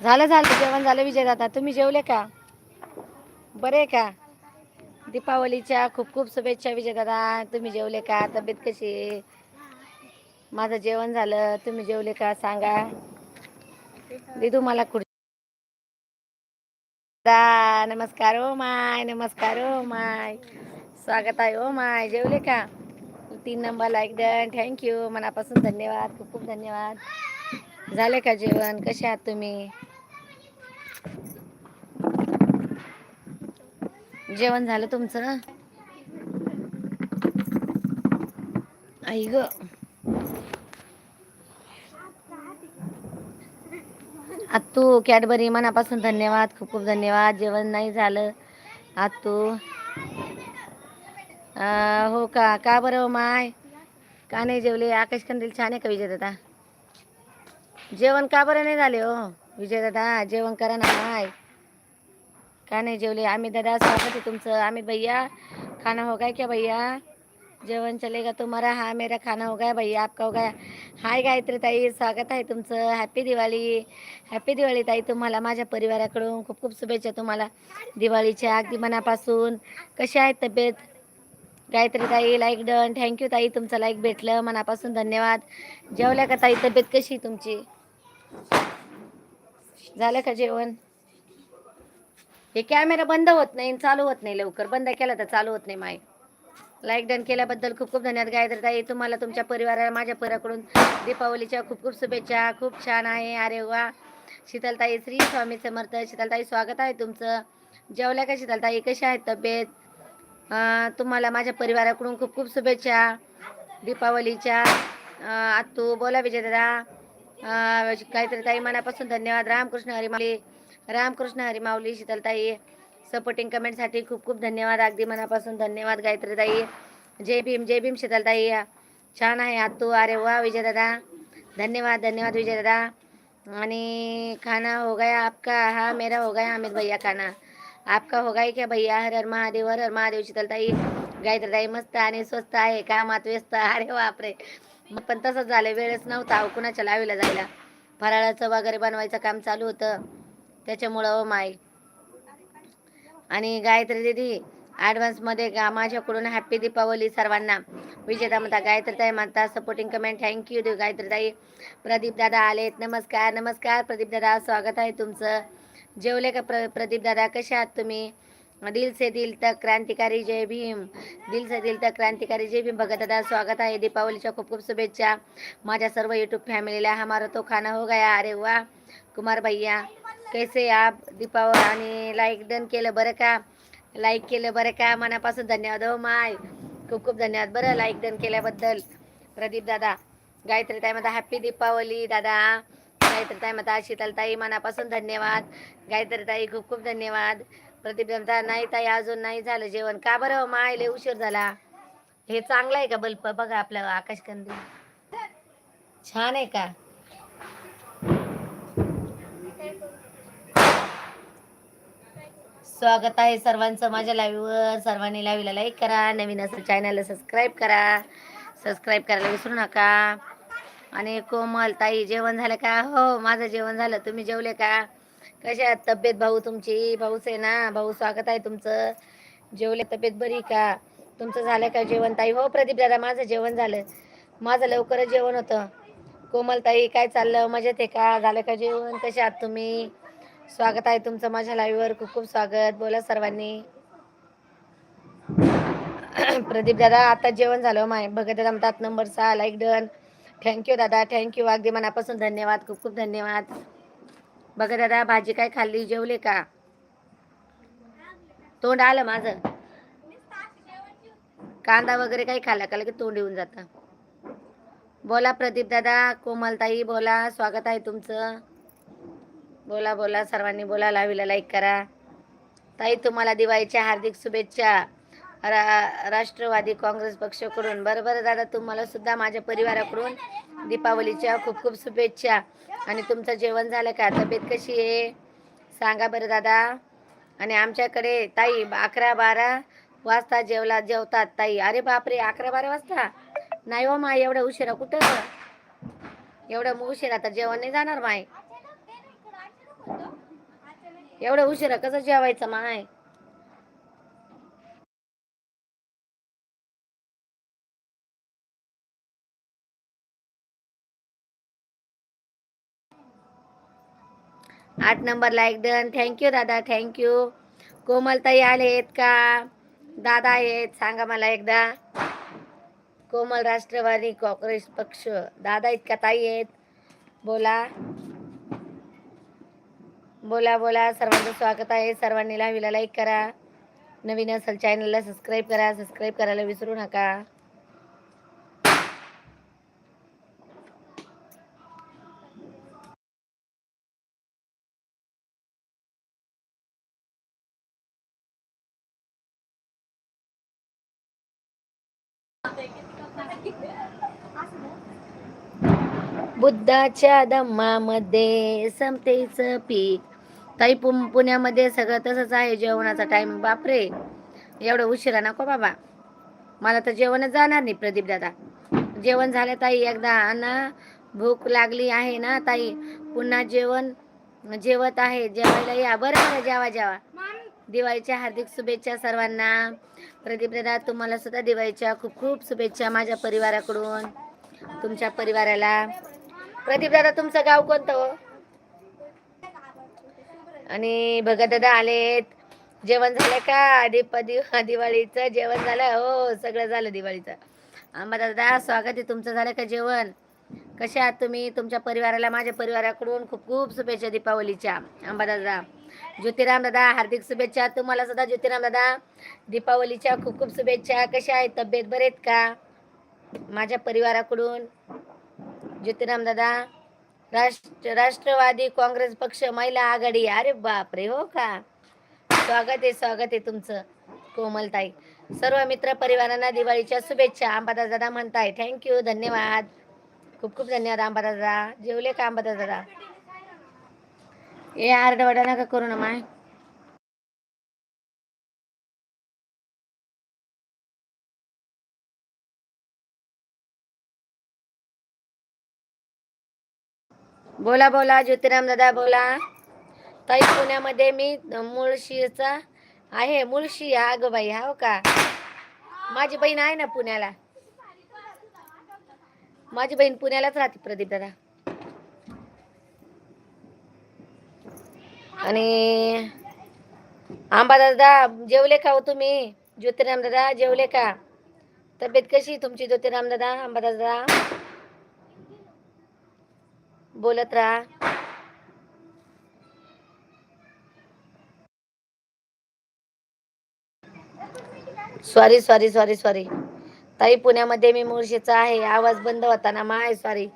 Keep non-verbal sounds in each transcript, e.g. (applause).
झालं झालं जेवण झालं विजय दादा. तुम्ही जेवले का? बरे का? दीपावलीच्या खूप खूप शुभेच्छा विजय दादा. तुम्ही जेवले का? तब्येत कशी आहे? माझं जेवण झालं. तुम्ही जेवले का? सांगा. दिदू मला खुर्ची दा नमस्कार ओ माय नमस्कार ओ माय. स्वागत आहे ओ माय. जेवले का? तीन नंबर लाईक डन थँक्यू मनापासून धन्यवाद. खूप खूप धन्यवाद. झाले का जेवण? कसे आहात तुम्ही? जेवण झालं तुमचं? आई ग. आत्तू कॅडबरी मनापासून धन्यवाद खूप खूप धन्यवाद. जेवण नाही झालं. आत्तू. हो का? का बरं हो माय? का नाही जेवले? आकाश कंदील छान आहे का विजय दादा जेवण का बरं नाही झाले हो? विजय दादा जेवण करा ना माय. का नाही जेवले? आम्ही दादा स्वागत आहे तुमचं. आम्ही भैया खाना हो गया क्या भैया? जेवण चलेगा तुम्हारा? हा मेरा खाना हो गया भैया आपका हो गया. हाय गायत्री ताई स्वागत आहे तुमचं. हॅपी दिवाळी. हॅपी दिवाळी ताई तुम्हाला माझ्या परिवाराकडून खूप खूप शुभेच्छा तुम्हाला. दिवाळीच्या अगदी मनापासून. कशी आहे तब्येत? गायत्री ताई लाईक डन थँक्यू ताई तुमचं लाईक भेटलं. मनापासून धन्यवाद. जेवल्या का ताई? तब्येत कशी आहे तुमची? झालं का जेवण? हे कॅमेरा बंद होत नाही आणि चालू होत नाही लवकर. बंद केला तर चालू होत नाही माय. लाईक डन केल्याबद्दल खूप खूप धन्यवाद. गायत्री ताई तुम्हाला तुमच्या परिवाराला माझ्या परिवाराकडून दीपावलीच्या खूप खूप शुभेच्छा. खूप छान आहे. अरे वा. शीतलताई श्री स्वामी समर्थ. शीतलताई स्वागत आहे तुमचं. जेवल्या का शीतलताई? कशी आहेत तब्येत? तुम्हाला माझ्या परिवाराकडून खूप खूप शुभेच्छा. दीपावलीच्या अं, आत्तू बोला विजय दादा. काहीतरी ताई मनापासून धन्यवाद. रामकृष्ण हरी रामकृष्ण हरी माऊली शीतलताई सपोर्टिंग कमेंटसाठी खूप खूप धन्यवाद. अगदी मनापासून धन्यवाद गायत्रीताई. जय भीम जय भीम शीतलताई. छान आहे आतू अरे वा विजय दादा धन्यवाद धन्यवाद विजय दादा आणि खाना हो गया आपका. हा मेरा हो गया अमित भैया खाना. आपका हो गया क्या भैया? हर हर महादेव हर हर महादेव शीतलताई. गायत्रीताई मस्त आणि स्वस्त आहे कामात व्यस्त. अरे बापरे. मग पण तसंच झालं वेळच नव्हता. कुणाच्या लावीला जायला? फराळाचं वगैरे बनवायचं काम चालू होतं. त्याच्यामुळं ओ माय. आणि गायत्री दिदी ॲडव्हान्समध्ये गा माझ्याकडून हॅप्पी दीपावली सर्वांना. विजेता म्हणता गायत्री ताई म्हणता सपोर्टिंग कमेंट थँक्यू देऊ गायत्री ताई. प्रदीप दादा आलेत नमस्कार नमस्कार प्रदीप दादा स्वागत आहे तुमचं. जेवले का प्र प्रदीप दादा कसे आहात तुम्ही? दिल से दिल तक क्रांतिकारी जय भीम. दिल से दिल तक क्रांतिकारी जय भीम. भगत दादा स्वागत आहे दीपावलीच्या खूप खूप शुभेच्छा. माझ्या सर्व यूट्यूब फॅमिलीला हमारा तो खाना हो गया. अरे वा कुमार भैया कैसे आप दीपावर आणि लाईक डन केलं बरं का? लाईक केलं बरं का? मनापासून धन्यवाद हो माय. खूप खूप धन्यवाद बरं लाईक डन केल्याबद्दल. प्रदीप दादा गायत्री ताई म्हणता हॅप्पी दीपावली दादा. गायत्री ताई म्हणता शीतलताई मनापासून धन्यवाद. गायत्री ताई खूप खूप धन्यवाद. प्रदीप म्हणता नाही ताई अजून नाही झालं जेवण. का बरं हो माय? लय उशीर झाला. हे चांगलं आहे का बल्ब? बघा आपलं आकाशकंदी छान आहे का? स्वागत आहे सर्वांचं माझ्या लाईव्हवर सर्वांनी लाईव्हला लाईक करा. नवीन असं चॅनलला सबस्क्राईब करा. सबस्क्राईब करायला विसरू नका. आणि कोमल ताई जेवण झालं का? हो माझं जेवण झालं. तुम्ही जेवले का? कशा आहात तब्येत भाऊ तुमची? भाऊच आहे ना? भाऊ स्वागत आहे तुमचं. जेवले तब्येत बरी का? तुमचं झालं का जेवण ताई? हो प्रदीप दादा माझं जेवण झालं. माझं लवकरच जेवण होतं. कोमल ताई काय चाललं? मजेत आहे का? झालं का जेवण? कशा आहात तुम्ही? स्वागत आहे तुमचं माझ्या लाईव्हवर खूप खूप स्वागत. बोला सर्वांनी. (clears throat) प्रदीप दादा आता जेवण झालं हो माय. भगत दादा म्हणतात नंबर सहा लाईक डन थँक्यू दादा. थँक्यू अगदी मनापासून धन्यवाद. खूप खूप धन्यवाद. बघा दादा भाजी काय खाल्ली? जेवले का? तोंड आलं माझं. कांदा वगैरे काही खाल्ला का? की तोंड येऊन जातं. बोला प्रदीप दादा. कोमलताई बोला. स्वागत आहे तुमचं. बोला बोला सर्वांनी बोला लावीला लाईक करा. ताई तुम्हाला दिवाळीच्या हार्दिक शुभेच्छा. रा राष्ट्रवादी काँग्रेस पक्षाकडून. बरं बरं दादा तुम्हाला सुद्धा माझ्या परिवाराकडून दीपावलीच्या खूप खूप शुभेच्छा. आणि तुमचं जेवण झालं का? तब्येत कशी आहे? सांगा बरं दादा. आणि आमच्याकडे ताई अकरा बारा वाजता जेवला जेवतात ताई. अरे बापरे अकरा बारा वाजता? नाही हो माय एवढ्या उशिरा कुठं? एवढं उशिरा तर जेवण नाही जाणार माय. एवढं उशिरा कसं जेवायचं माय? आठ number like done thank you दादा. थँक्यू कोमलताई आहेत का? दादा आहेत. सांगा मला एकदा. कोमल राष्ट्रवादी काँग्रेस पक्ष. दादा आहेत का ताई आहेत. बोला. बोला बोला. सर्वांचं स्वागत आहे. सर्वांनी लाईव्हला लाईक करा. नवीन असेल चॅनलला सबस्क्राईब करा. सबस्क्राईब करायला विसरू नका. बुद्धाच्या दम्मामध्ये समतेचं पीक. ताई पु पुण्यामध्ये सगळं तसंच आहे जेवणाचा टाइम बापरे! एवढं उशिरा नको बाबा. मला तर जेवणच जाणार नाही प्रदीप दादा. जेवण झालं ताई एकदा ना भूक लागली आहे ना ताई. पुन्हा जेवण जेवत आहे. जेवायला या. बरं बरं जेवा जेवा. दिवाळीच्या हार्दिक शुभेच्छा सर्वांना. प्रदीप दादा तुम्हाला सुद्धा दिवाळीच्या खूप खूप शुभेच्छा माझ्या परिवाराकडून तुमच्या परिवाराला. प्रदीप दादा तुमचं गाव कोणतं हो? आणि भगत दादा आलेत. जेवण झालं का? दीप दिव- दिवाळीचं जेवण झालं हो सगळं झालं दिवाळीचं. आंबा दादा स्वागत आहे तुमचं. झालं का जेवण? कसे आहात तुम्ही? तुमच्या परिवाराला माझ्या परिवाराकडून खूप खूप शुभेच्छा दीपावलीच्या. आंबा दादा ज्योतिराम दादा हार्दिक शुभेच्छा. तुम्हाला सुद्धा ज्योतिराम दादा दीपावलीच्या खूप खूप शुभेच्छा. कशा आहेत? तब्येत बरे आहेत का? माझ्या परिवाराकडून. ज्योतिराम दादा राष्ट्र राष्ट्रवादी काँग्रेस पक्ष महिला आघाडी. अरे बापरे हो का? स्वागत आहे स्वागत आहे तुमचं कोमलताई. सर्व मित्र परिवारांना दिवाळीच्या शुभेच्छा. अंबादास दादा म्हणताय थँक्यू धन्यवाद. खूप खूप धन्यवाद अंबादास दादा. जेवले का अंबादास दादा? ए आरडवडा नका करू ना माय. बोला बोला ज्योतिराम दादा बोला. ताई पुण्यामध्ये मी मुळशीचा आहे मुळशी हा ग बाई हो का? माझी बहीण आहे ना पुण्याला. माझी बहीण पुण्यालाच राहते प्रदीप दादा. आणि आंबा दादा जेवले का हो तुम्ही? ज्योतिराम दादा जेवले का? तब्येत कशी तुमची ज्योतिराम दादा आंबा दादा? बोलत राहा. सॉरी सॉरी सॉरी सॉरी ताई पुण्यामध्ये मी मुळशीचा आहे. आवाज बंद होता ना माय सॉरी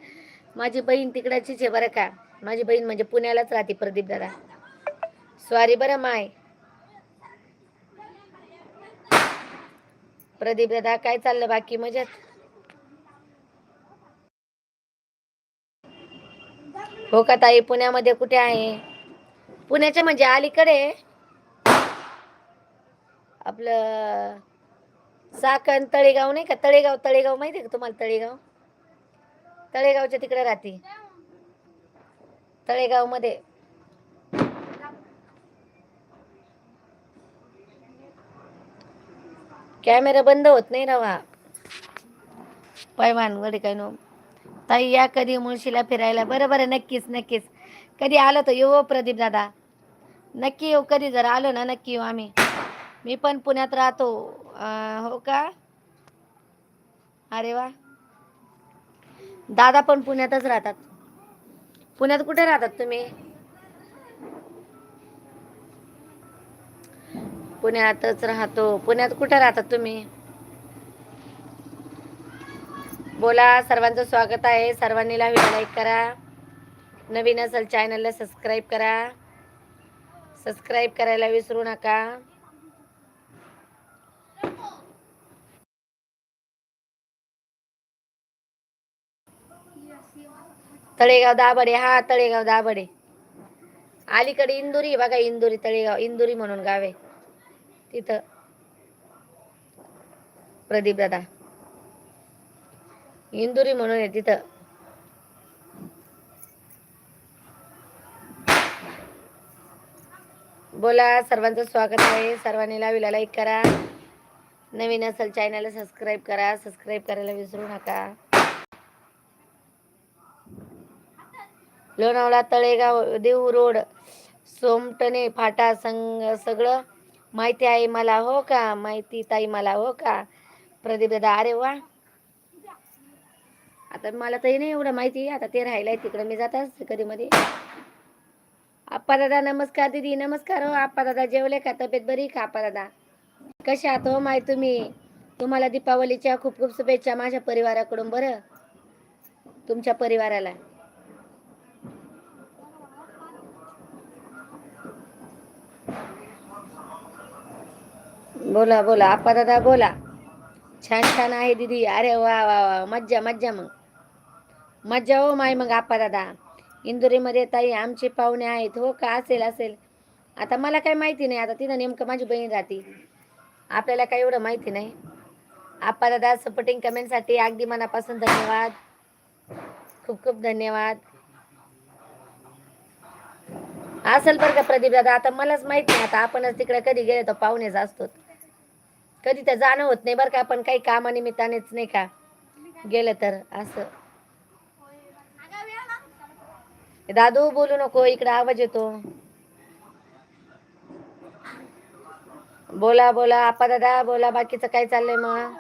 माझी बहीण तिकडचीच आहे बरं का. माझी बहीण म्हणजे पुण्यालाच राहते प्रदीप दादा. सॉरी बरं माय प्रदीप दादा काय चाललं बाकी? मजेत? हो का ताई? पुण्यामध्ये कुठे आहे? पुण्याच्या म्हणजे अलीकडे आपलं साकण तळेगाव नाही का? तळेगाव तळेगाव माहिती आहे का तुम्हाला तळेगाव? तळेगावच्या तिकडे राहते. तळेगावमध्ये कॅमेरा बंद होत नाही रवा. पैमान वडे काय नो ताई या कधी मुळशीला फिरायला? बरं बरं नक्कीच नक्कीच. कधी आलो तर येऊ हो, प्रदीप दादा. नक्की येऊ कधी जर आलो ना नक्की येऊ आम्ही. मी पण पुण्यात राहतो. हो का? अरे वा. दादा पण पुण्यातच राहतात. पुण्यात कुठे राहतात तुम्ही? पुण्यातच राहतो. पुण्यात कुठे राहतात तुम्ही? बोला सर्वांचं स्वागत आहे. सर्वांनी व्हिडिओ लाईक करा. नवीन असेल चॅनलला सबस्क्राईब करा. सबस्क्राईब करायला विसरू नका. तळेगाव दाबडे हा तळेगाव दाबडे अलीकडे इंदुरी बघा इंदुरी तळेगाव इंदुरी म्हणून गाव आहे. तिथं. प्रदीप दादा इंदुरी म्हणून आहे तिथं. बोला सर्वांचं स्वागत आहे. सर्वांनी लावीला लाईक करा. नवीन असेल चॅनलला सबस्क्राईब करा. सबस्क्राईब करायला विसरू नका. लोणावळा तळेगाव देऊ रोड सोमटणे फाटा संग सगळं माहिती आहे मला हो का? माहिती ताई मला हो का? प्रदीप दादा अरे वा! आता मला तरी नाही एवढं माहिती आता ते राहिलंय तिकडं. मी जातात कधी मध्ये आप्पा दादा नमस्कार दीदी. नमस्कार हो आप्पा दादा. जेवले का? तब्येत बरी का आप्पा दादा? कशा आहात हो माय तुम्ही? तुम्हाला दीपावलीच्या खूप खूप शुभेच्छा माझ्या परिवाराकडून बरं? तुमच्या परिवाराला. बोला बोला. आप्पा दादा बोला. छान छान आहे दीदी. अरे वा वा वा. मज्जा मज्जा मग. मज्जा हो माय मग आपा दादा. इंदुरीमध्ये ताई आमचे पाहुणे आहेत. हो का? असेल असेल. आता मला काही माहिती नाही. आता तिथं नेमकं माझी बहीण राहते. आपल्याला काही एवढं माहिती नाही. आप्पा दादा सपोर्टिंग कमेंटसाठी अगदी मनापासून धन्यवाद. खूप खूप धन्यवाद. असेल बरं का प्रदीप दादा. आता मलाच माहीत नाही. आता आपणच तिकडे कधी गेले तर पाहुणेच असतो कधी तर जाणं होत नाही बरं का. आपण काही कामानिमित्तानेच नाही का? गेलं तर असं. दादू बोलू नको इकडे आवाज येतो. बोला बोला आपा दादा बोला बाकीचं काय चाललंय मग?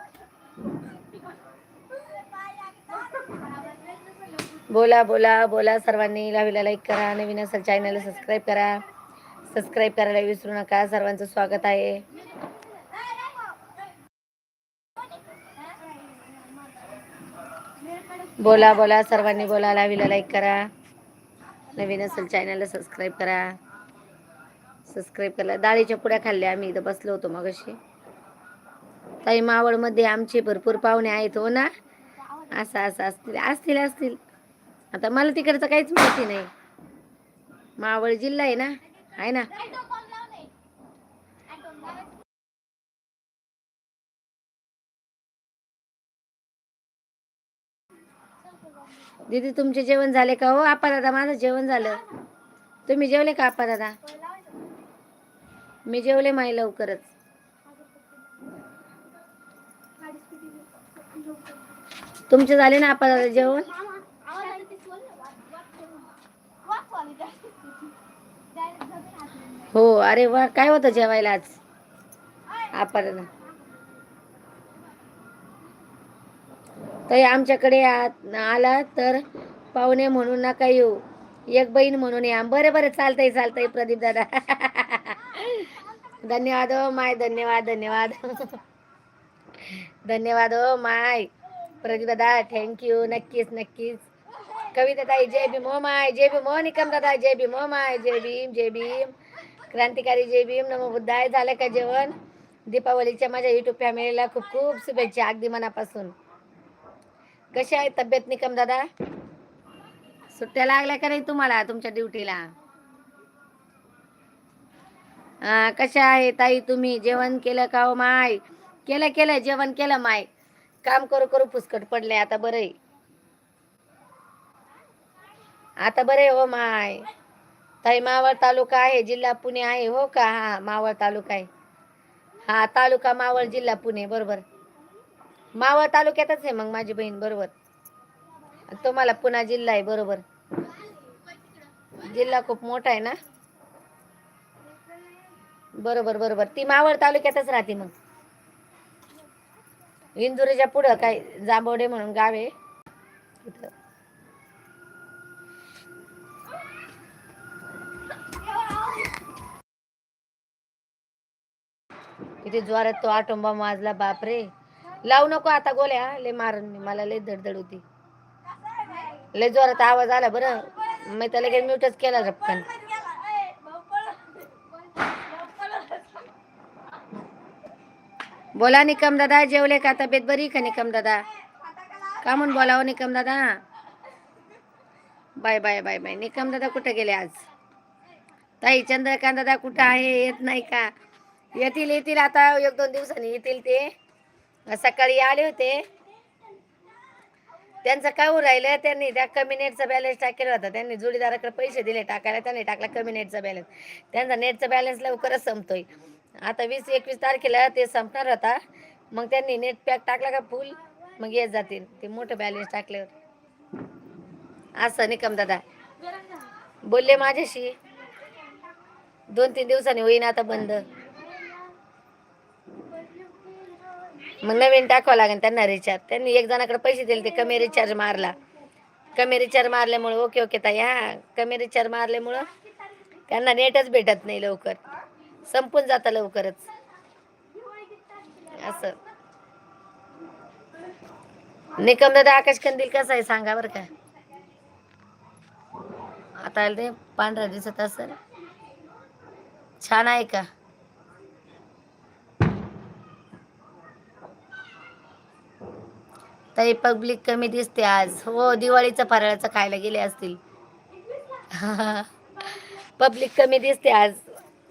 बोला बोला बोला सर्वांनी लावीला लाईक करा नवीन असेल चॅनलला सबस्क्राईब करा. सबस्क्राईब करायला विसरू नका सर्वांचं स्वागत आहे. बोला बोला सर्वांनी बोला लावीला लाईक करा. नवीन असेल चॅनलला सबस्क्राईब करा. सबस्क्राईब करा. डाळीच्या पुड्या खाल्ल्या आम्ही इथं बसलो होतो मग अशी ताई मावळमध्ये आमचे भरपूर पाहुणे आहेत हो ना? असं असं असतील असतील असतील. आता मला तिकडचं काहीच माहिती नाही. मावळ जिल्हा आहे ना? आहे ना? दीदी तुमचे जेवण झाले का हो? आपा दादा माझं जेवण झालं. तुम्ही जेवले का आपा दादा मी जेवले माई लवकरच. तुमचे झाले ना आपा दादा जेवण? हो अरे वा काय होतं जेवायला आज? आपा दादा ताई आमच्याकडे आला तर पाहुणे म्हणून नका येऊ. एक बहीण म्हणून या. बरं बरं चालतंय चालतंय प्रदीप दादा. (laughs) धन्यवाद हो माय धन्यवाद धन्यवाद. धन्यवाद हो माय. प्रदीप दादा थँक्यू नक्कीच नक्कीच. कविता ताई जय भीम हो माय. जय भीम हो निकम दादा जय भीम हो माय. जय भीम जय भीम. क्रांतिकारी जय भीम नमो बुद्धाय. झालं का जेवण? दीपावलीच्या माझ्या युट्यूब फॅमिलीला खूप खूप शुभेच्छा अगदी मनापासून. कशी आहे तब्येत निकम दादा? सुट्ट्या लागल्या का नाही तुम्हाला तुमच्या ड्युटीला? हा, कशा आहे ताई तुम्ही? जेवण केलं का हो माय? केलं केलं जेवण केलं माय. काम करू करू पुसकट पडले आता बरे. आहे आता बरे आहे हो माय. ताई मावळ तालुका आहे जिल्हा पुणे आहे हो का? हा मावळ तालुका आहे. हा तालुका मावळ जिल्हा पुणे बरोबर. मावळ तालुक्यातच आहे मग माझी बहीण बरोबर. तुम्हाला पुन्हा जिल्हा आहे बरोबर. जिल्हा खूप मोठा आहे ना? बरोबर बरोबर. ती मावळ तालुक्यातच राहते मग. इंदुरीच्या पुढं काय जांभवडे म्हणून गाव आहे. इथे. किती जोरात तो आटोंबा माजला बापरे. लावू नको आता गोल्या लय मारण मी मला लय धडधड होती. लय जोरात आवाज आला बरं. मी तर लगेच म्यूटच केला रपकन बोला निकम दादा जेवले का? तब्येत बरी का निकम दादा? का म्हणून बोलावं निकम दादा? Bye bye bye bye. Nikam दादा कुठे गेले आज? ताई चंद्रकांत दादा कुठं आहे? येत नाही का? येतील येतील आता एक दोन दिवसांनी. येतील ते? सकाळी आले होते. त्यांचं काय होऊन राहिलं त्यांनी त्या कमी नेटचा बॅलन्स टाकेला होता. त्यांनी जोडीदाराकडे पैसे दिले टाकायला त्यांनी टाकला कमी नेटचा बॅलन्स त्यांचा नेटचा बॅलन्स लवकरच संपतोय. आता वीस एकवीस तारखेला ते संपणार होता. मग त्यांनी नेट पॅक टाकला का फुल मग येत जातील. ते मोठं बॅलन्स टाकल्यावर. असं निकम दादा. बोलले माझ्याशी. दोन तीन दिवसांनी होईन आता बंद. मग नवीन टाकावं लागेल त्यांना रिचार्ज त्यांनी एक जणाकडे पैसे दिले ते कमी रिचार्ज मारला. कमी रिचार्ज मारल्यामुळं ओके ओके ताई हा कमी रिचार्ज मारल्यामुळं त्यांना नेटच भेटत नाही लवकर. संपून जातं लवकरच. असं. निकम दादा आकाश कंदील कसा आहे? सांगा बरं का. आता ते पांढरा दिसत असेल. छान आहे का? ताई पब्लिक कमी दिसते आज. हो दिवाळीचं फराळाचं खायला गेले असतील. (laughs) पब्लिक कमी दिसते आज.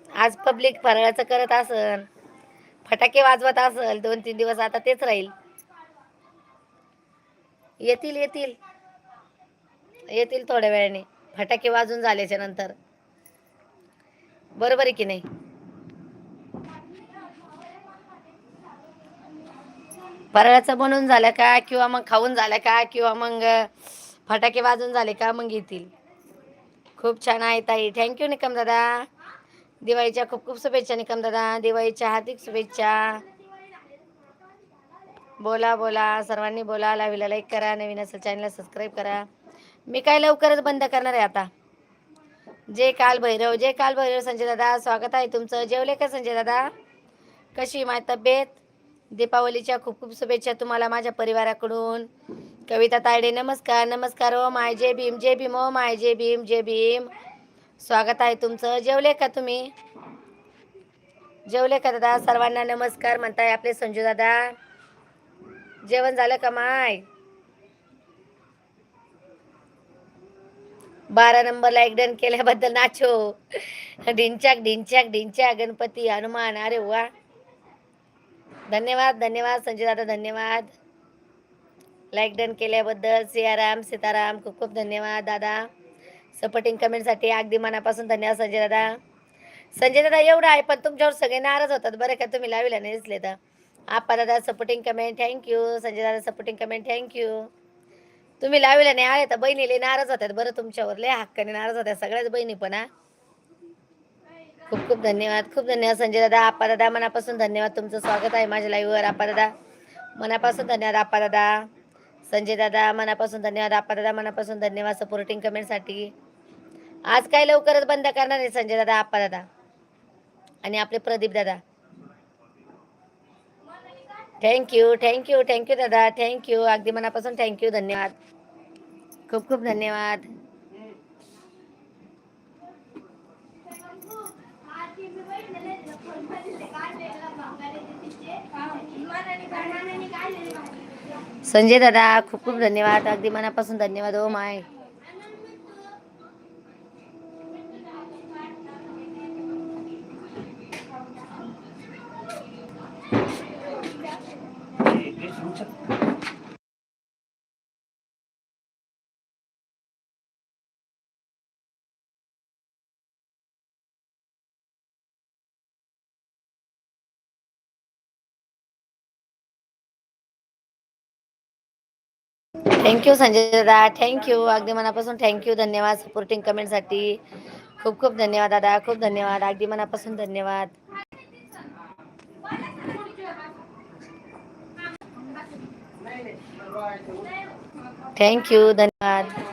आज पब्लिक फराळाचं करत असल फटाके वाजवत असल दोन तीन दिवस आता तेच राहील. येतील येतील. येतील थोड्या वेळाने. फटाके वाजून झाल्याच्यानंतर. बरोबर आहे की नाही? फराळाचं बनवून झालं का? किंवा मग खाऊन झालं का? किंवा मग फटाके वाजून झाले का? मग येतील. खूप छान आहे ताई. थँक्यू निकम दादा. दिवाळीच्या खूप खूप शुभेच्छा निकम दादा. दिवाळीच्या हार्दिक शुभेच्छा. बोला बोला. सर्वांनी बोला. लावीला लाईक करा. नवीन असेल चॅनलला सबस्क्राईब करा. मी काय लवकरच बंद करणार आहे आता? जय काल भैरव जय काल भैरव संजय दादा स्वागत आहे तुमचं. जेवले का संजय दादा? कशी माय माझी तब्येत? दीपावलीच्या खूप खूप शुभेच्छा तुम्हाला माझ्या परिवाराकडून. कविता तायडे नमस्कार नमस्कार oh my Jai Bhim Jai Bhim oh my जय भीम जय भीम. स्वागत आहे तुमचं. जेवले का तुम्ही? जेवले का दादा? सर्वांना नमस्कार म्हणताय आपले संजू दादा. जेवण झालं का माय? बारा नंबरला एक डन केल्याबद्दल नाचो. ढिंचाक ढिंचाक ढिंचाक गणपती हनुमान. अरे वा. धन्यवाद धन्यवाद संजय दादा धन्यवाद. लाईक डन केल्याबद्दल सियाराम सीताराम खूप खूप धन्यवाद दादा. सपोर्टिंग कमेंटसाठी अगदी मनापासून धन्यवाद संजय दादा. संजय दादा एवढं आहे पण तुमच्यावर सगळे नाराज होतात बरं का? तुम्ही लाविला नाही दिसले तर. आपा दादा सपोर्टिंग कमेंट थँक्यू संजय दादा सपोर्टिंग कमेंट थँक्यू तुम्ही लाविला नाही आले तर बहिणीले नाराज होतात बरं तुमच्यावर. लय हक्काने नाराज होत्या सगळ्याच बहिणी पण हा. खूप खूप धन्यवाद. खूप धन्यवाद संजय दादा आपा दादा मनापासून धन्यवाद. तुमचं स्वागत आहे माझ्या लाईव्हवर आपा दादा मनापासून धन्यवाद आपा दादा संजय दादा मनापासून धन्यवाद आपा दादा मनापासून धन्यवाद सपोर्टिंग कमेंटसाठी आज काय लवकरच बंद करणार आहे संजय दादा आपा दादा आणि आपले प्रदीप दादा. Thank you thank you thank you दादा. थँक्यू अगदी मनापासून थँक्यू धन्यवाद. खूप खूप धन्यवाद. संजय दादा खूप खूप धन्यवाद. अगदी मनापासून धन्यवाद ओ माय. थँक्यू संजय दादा थँक्यू अगदी मनापासून थँक्यू धन्यवाद सपोर्टिंग कमेंटसाठी खूप खूप धन्यवाद दादा. खूप धन्यवाद. अगदी मनापासून धन्यवाद. थँक्यू धन्यवाद.